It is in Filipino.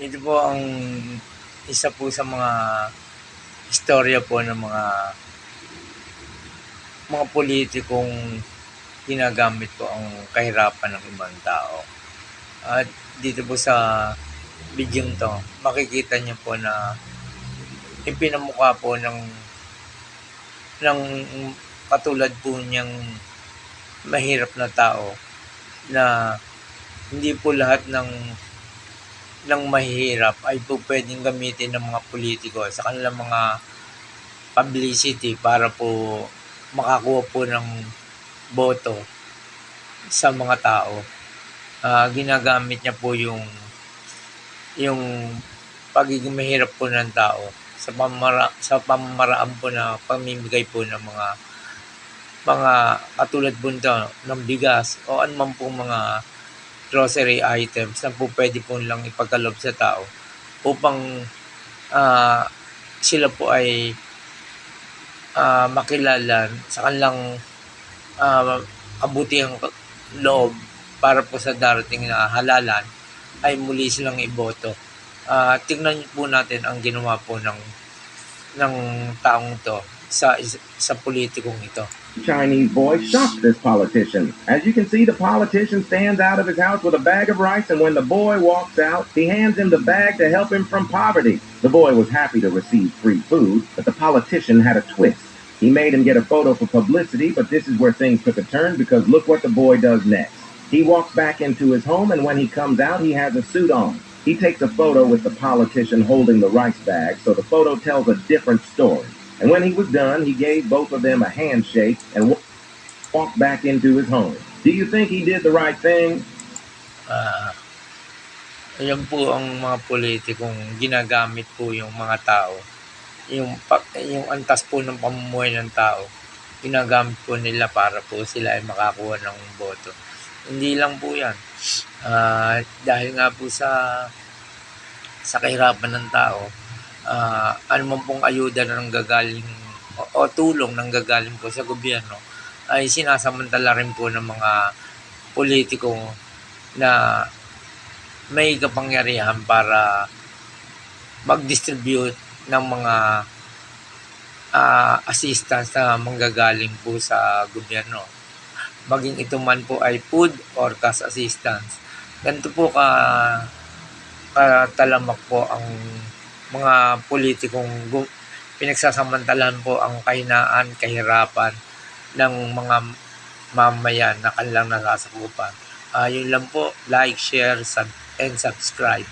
ito po ang isa po sa mga istorya po ng mga mga politikong ginagamit po ang kahirapan ng ibang tao. At dito po sa video to, makikita niyo po na ipinamukha po ng ng katulad po niyang mahirap na tao na hindi po lahat ng ng mahirap ay po pwedeng gamitin ng mga politiko sa kanilang mga publicity para po makakuha po ng boto sa mga tao. Ah, ginagamit niya po yung yung pagiging mahirap po ng tao sa pamara sa pamamaraan po na pamimigay po ng mga mga katulad po nito ng bigas o anumang po mga grocery items na po pwede po lang ipagkalob sa tao upang ah, sila po ay ah, makilala sa kanilang ah, kabutihang loob para po sa darating na halalan ay muli silang iboto. Ah, tingnan po natin ang ginawa po ng ng taong to sa sa politikong ito. Chinese boy shocked this politician. As you can see, the politician stands out of his house with a bag of rice, and when the boy walks out, he hands him the bag to help him from poverty. The boy was happy to receive free food, but the politician had a twist. He made him get a photo for publicity, but this is where things took a turn because look what the boy does next. He walks back into his home, and when he comes out, he has a suit on. He takes a photo with the politician holding the rice bag, so the photo tells a different story. And when he was done, he gave both of them a handshake and wa- walked back into his home. Do you think he did the right thing? Ah, ayan po ang mga politikong ginagamit po yung mga tao. Yung, yung antas po ng pamumuhay ng tao, ginagamit po nila para po sila ay makakuha ng boto. Hindi lang po yan. Ah, dahil nga po sa sa kahirapan ng tao, ah ano man pong ayuda na nanggagaling o, o tulong nanggagaling po sa gobyerno ay sinasamantala rin po ng mga politiko na may kapangyarihan para mag-distribute ng mga ah, assistance na manggagaling po sa gobyerno. Maging ito man po ay food or cash assistance. Ganito po ka katalamak po ang mga politikong gu- pinagsasamantalahan po ang kahinaan, kahirapan ng mga mamayan na kanilang nasasakupan. Ah, yun lang po, like, share, sub- and subscribe.